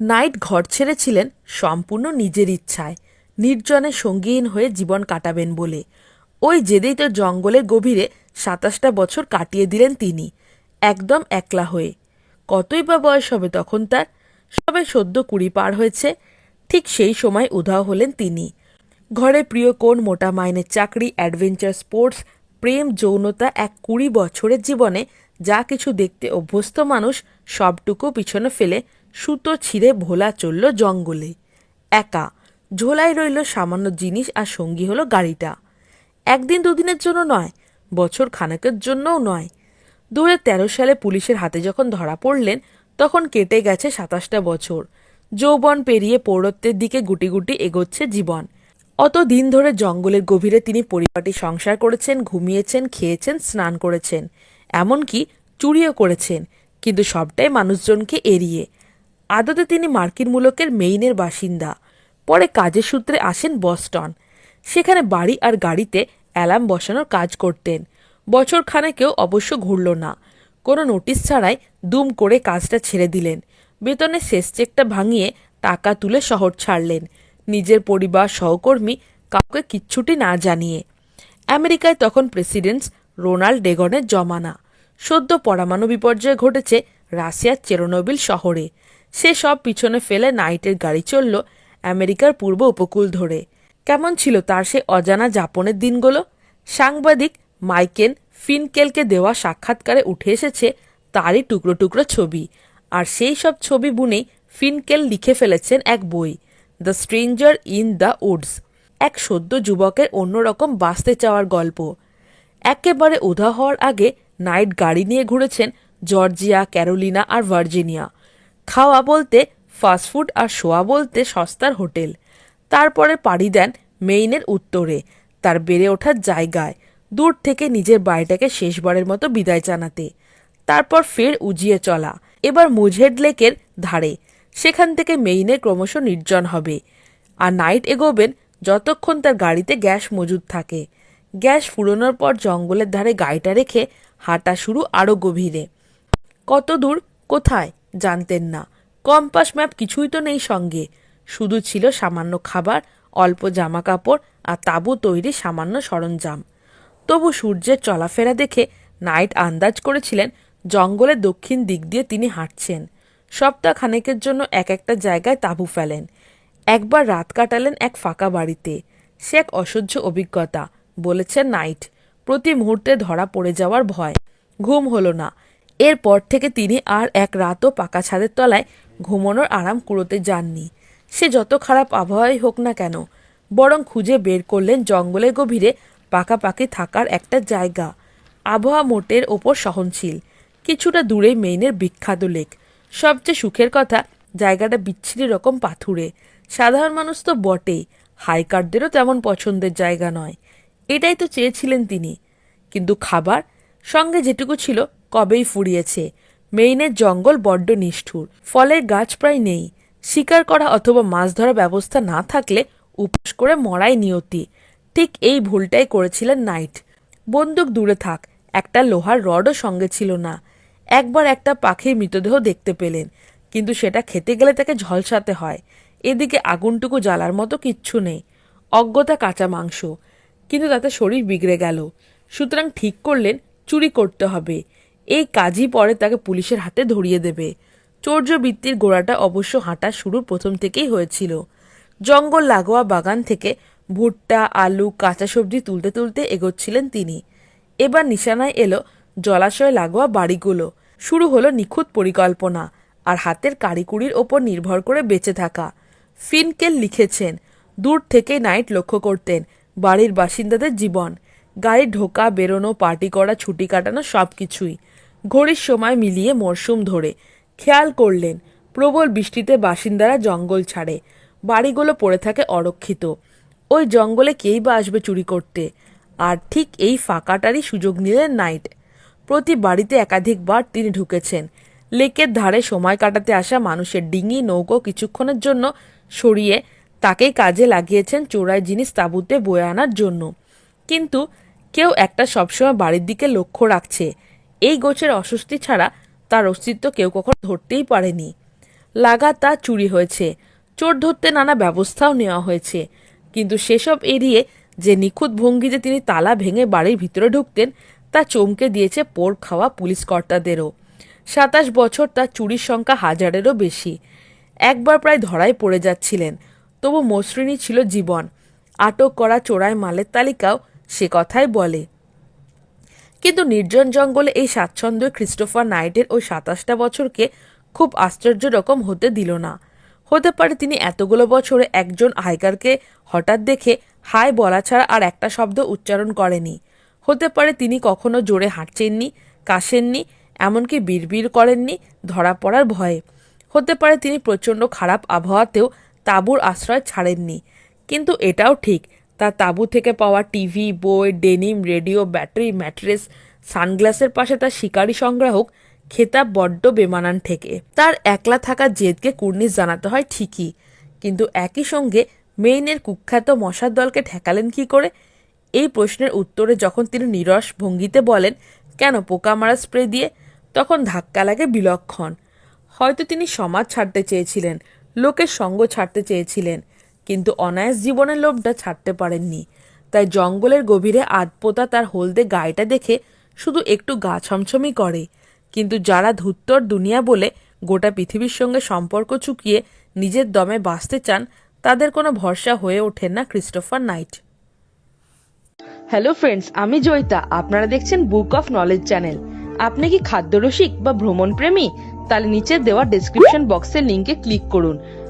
Night ঘর ছেড়েছিলেন সম্পূর্ণ নিজের ইচ্ছায়, নির্জনে সঙ্গীহীন হয়ে জীবন কাটাবেন বলে। ওই জেদেই তো জঙ্গলের গভীরে সাতাশটা বছর কাটিয়ে দিলেন তিনি, একদম একলা হয়ে। কতই বা বয়স হবে তখন তার? সবে সদ্য কুড়ি পার হয়েছে, ঠিক সেই সময় উধাও হলেন তিনি। ঘরে প্রিয় কোন মোটা মাইনের চাকরি, অ্যাডভেঞ্চার স্পোর্টস, প্রেম, যৌনতা এক কুড়ি বছরের জীবনে যা কিছু দেখতে অভ্যস্ত মানুষ সবটুকু পিছনে ফেলে সুতো ছিঁড়ে ভোলা চলল জঙ্গলে। একা। ঝোলায় রইল সামান্য জিনিস আর সঙ্গী হলো গাড়িটা। একদিন দুদিনের জন্য নয়, বছর খানেকের জন্যও নয়। দু সালে পুলিশের হাতে যখন ধরা পড়লেন, তখন কেটে গেছে সাতাশটা বছর। যৌবন পেরিয়ে পৌরত্বের দিকে গুটি গুটি এগোচ্ছে জীবন। অত দিন ধরে জঙ্গলের গভীরে তিনি পরিপাটি সংসার করেছেন, ঘুমিয়েছেন, খেয়েছেন, স্নান করেছেন। এমনকি চুরিও করেছেন। কিন্তু সবটাই মানুষজনকে এড়িয়ে। আদতে তিনি মার্কিন মূলকের মেইনের বাসিন্দা। পরে কাজের সূত্রে আসেন বস্টন। সেখানে বাড়ি আর গাড়িতে অ্যালার্ম বসানোর কাজ করতেন। বছর খানেকেও অবশ্য ঘুরল না। কোনো নোটিশ ছাড়াই দুম করে কাজটা ছেড়ে দিলেন। বেতনের শেষ চেকটা ভাঙিয়ে টাকা তুলে শহর ছাড়লেন। নিজের পরিবার, সহকর্মী, কাউকে কিচ্ছুটি না জানিয়ে। আমেরিকায় তখন প্রেসিডেন্টস রোনাল্ড ডেগনের জমানা। সদ্য পরমাণু বিপর্যয় ঘটেছে রাশিয়ার চেরোনোবিল শহরে। সে সব পিছনে ফেলে নাইটের গাড়ি চলল আমেরিকার পূর্ব উপকূল ধরে। কেমন ছিল তার সে অজানা যাপনের দিনগুলো? সাংবাদিক মাইকেন ফিনকেলকে দেওয়া সাক্ষাৎকারে উঠে এসেছে তারই টুকরো টুকরো ছবি। আর সেই সব ছবি বুনেই ফিনকেল লিখে ফেলেছেন এক বই, the Stranger in the Woods এক সদ্য যুবকের অন্যরকম বাঁচতে চাওয়ার গল্প। একেবারে উধা হওয়ার আগে নাইট গাড়ি নিয়ে ঘুরেছেন জর্জিয়া, ক্যারোলিনা আর ভার্জিনিয়া। খাওয়া বলতে ফাস্টফুড আর শোয়া বলতে সস্তার হোটেল। তারপরে পাড়ি দেন মেইনের উত্তরে, তার বেড়ে ওঠার জায়গায়, দূর থেকে নিজের বাড়িটাকে শেষবারের মতো বিদায় জানাতে। তারপর ফের উজিয়ে চলা, এবার মুজহেড লেকের ধারে, সেখান থেকে মেইনে ক্রমশ নির্জন হবে। আর নাইট এগোবেন যতক্ষণ তার গাড়িতে গ্যাস মজুদ থাকে। গ্যাস ফুরোনোর পর জঙ্গলের ধারে গাড়িটা রেখে হাঁটা শুরু আরও গভীরে। কত দূর? কোথায়? জানতেন না। কম্পাস ম্যাপ কিছুই তো নেই সঙ্গে। শুধু ছিল সামান্য খাবার, অল্প জামা কাপড় আর তাঁবু তৈরি সামান্য সরঞ্জাম। তবু সূর্যের চলাফেরা দেখে নাইট আন্দাজ করেছিলেন জঙ্গলের দক্ষিণ দিক দিয়ে তিনি হাঁটছেন। সপ্তাহ খানেকের জন্য এক একটা জায়গায় তাঁবু ফেলেন। একবার রাত কাটালেন এক ফাঁকা বাড়িতে। সে এক অসহ্য অভিজ্ঞতা, বলেছেন নাইট, প্রতি মুহূর্তে ধরা পড়ে যাওয়ার ভয়। ঘুম হলো না। এরপর থেকে তিনি আর এক রাতও পাকা ছাদের তলায় ঘুমানোর আরাম কুড়োতে যাননি। সে যত খারাপ আবহাওয়াই হোক না কেন, বরং খুঁজে বের করলেন জঙ্গলের গভীরে পাকাপাকি থাকার একটা জায়গা। আবহাওয়া মোটের ওপর সহনশীল, কিছুটা দূরে মেইনের বিখ্যাত লেক। সবচেয়ে সুখের কথা, জায়গাটা বিচ্ছিরি রকম পাথুরে। সাধারণ মানুষ তো বটেই, হাইকারদেরও তেমন পছন্দের জায়গা নয়। এটাই তো চেয়েছিলেন তিনি। কিন্তু খাবার, সঙ্গে যেটুকু ছিল কবেই ফুরিয়েছে? মেইনের জঙ্গল বড্ড নিষ্ঠুর। ফলের গাছ প্রায় নেই। শিকার করা অথবা মাছ ধরার ব্যবস্থা না থাকলে উপোস করে মরাই নিয়তি। ঠিক এই ভুলটাই করেছিলেন নাইট। বন্দুক দূরে থাক, একটা লোহার রডও সঙ্গে ছিল না। একবার একটা পাখির মৃতদেহ দেখতে পেলেন, কিন্তু সেটা খেতে গেলে তাকে ঝলসাতে হয়। এদিকে আগুনটুকু জ্বালার মতো কিচ্ছু নেই। অজ্ঞতা কাঁচা মাংস, কিন্তু তাতে শরীর বিগড়ে গেল। সুতরাং ঠিক করলেন, চুরি করতে হবে। এই কাজই পরে তাকে পুলিশের হাতে ধরিয়ে দেবে। চৌর্যবৃত্তির গোড়াটা অবশ্য হাঁটা শুরুর প্রথম থেকেই হয়েছিল। জঙ্গল লাগোয়া বাগান থেকে ভুট্টা, আলু, কাঁচা সবজি তুলতে তুলতে এগোচ্ছিলেন তিনি। এবার নিশানায় এলো জলাশয় লাগোয়া বাড়িগুলো। শুরু হলো নিখুঁত পরিকল্পনা আর হাতের কারিকুরির ওপর নির্ভর করে বেঁচে থাকা। ফিনকেল লিখেছেন, দূর থেকে নাইট লক্ষ্য করতেন বাড়ির বাসিন্দাদের জীবন। গাড়ি ঢোকা, বেরোনো, পার্টি করা, ছুটি কাটানো সব কিছুই ঘড়ির সময় মিলিয়ে মরশুম ধরে। খেয়াল করলেন, প্রবল বৃষ্টিতে বাসিন্দারা জঙ্গল ছাড়ে। বাড়িগুলো পড়ে থাকে অরক্ষিত। ওই জঙ্গলে কেই বা আসবে চুরি করতে? আর ঠিক এই ফাঁকাটারই সুযোগ নিলেন নাইট। প্রতি বাড়িতে একাধিকবার তিনি ঢুকেছেন। লেকের ধারে সময় কাটাতে আসা মানুষের ডিঙি, নৌকো কিছুক্ষণের জন্য সরিয়ে তাকেই কাজে লাগিয়েছেন চোরাই জিনিস তাঁবুতে বয়ে আনার জন্য। কিন্তু কেউ একটা সবসময় বাড়ির দিকে লক্ষ্য রাখছে। এই গোছের অস্বস্তি ছাড়া তার অস্তিত্ব কেউ কখনো ধরতেই পারেনি। লাগাতার চুরি হয়েছে। চোর ধরতে নানা ব্যবস্থাও নেওয়া হয়েছে। কিন্তু সেসব এড়িয়ে যে নিখুঁত ভঙ্গিতে তিনি তালা ভেঙে বাড়ির ভিতরে ঢুকতেন, তা চমকে দিয়েছে পোর খাওয়া পুলিশ কর্তাদেরও সাতাশ বছর তার চুরির সংখ্যা হাজারেরও বেশি। একবার প্রায় ধরায় পড়ে যাচ্ছিলেন। তবু মসৃণই ছিল জীবন। আটক করা চোরাই মালের তালিকাও সে কথাই বলে। কিন্তু নির্জন জঙ্গলে এই স্বাচ্ছন্দ্য ক্রিস্টোফার নাইটের ওই সাতাশটা বছরকে খুব আশ্চর্য রকম হতে দিল না। হতে পারে তিনি এতগুলো বছরে একজন হাইকারকে হঠাৎ দেখে হাই বলা ছাড়া আর একটা শব্দ উচ্চারণ করেনি। হতে পারে তিনি কখনো জোরে হাঁটছেননি, কাশেননি, এমনকি বিড়বিড় করেননি ধরা পড়ার ভয়ে। হতে পারে তিনি প্রচণ্ড খারাপ আবহাওয়াতেও তাঁবুর আশ্রয় ছাড়েননি। কিন্তু এটাও ঠিক তার তাঁবু থেকে পাওয়া টিভি, বই, ডেনিম, রেডিও, ব্যাটারি, ম্যাট্রেস, সানগ্লাসের পাশে তার শিকারী সংগ্রাহক খেতাব বড্ড বেমানান থেকে। তার একলা থাকা জেদকে কুর্নিশ জানাতে হয় ঠিকই, কিন্তু একই সঙ্গে মেইনের কুখ্যাত মশার দলকে ঠেকালেন কি করে? এই প্রশ্নের উত্তরে যখন তিনি নিরস ভঙ্গিতে বলেন, কেন পোকা মারা স্প্রে দিয়ে? তখন ধাক্কা লাগে বিলক্ষণ। হয়তো তিনি সমাজ ছাড়তে চেয়েছিলেন, লোকের সঙ্গ ছাড়তে চেয়েছিলেন। কিন্তু অনায়াস জীবনের লোভটা ছাড়তে পারেননি। তাই জঙ্গলের গভীরে আধপোতা তার হলদে গায়েটা দেখে শুধু একটু গা ছমছমই করে। কিন্তু যারা ধুত্তর দুনিয়া বলে গোটা পৃথিবীর সঙ্গে সম্পর্ক চুকিয়ে নিজের দমে বাঁচতে চান, তাদের কোনো ভরসা হয়ে ওঠেন না ক্রিস্টোফার নাইট। হ্যালো ফ্রেন্ডস, আমি জয়িতা। আপনারা দেখছেন বুক অফ নলেজ চ্যানেল। আপনি কি খাদ্যরসিক বা ভ্রমণ প্রেমী তাহলে নিচে দেওয়া ডেসক্রিপশন বক্সের লিংকে ক্লিক করুন।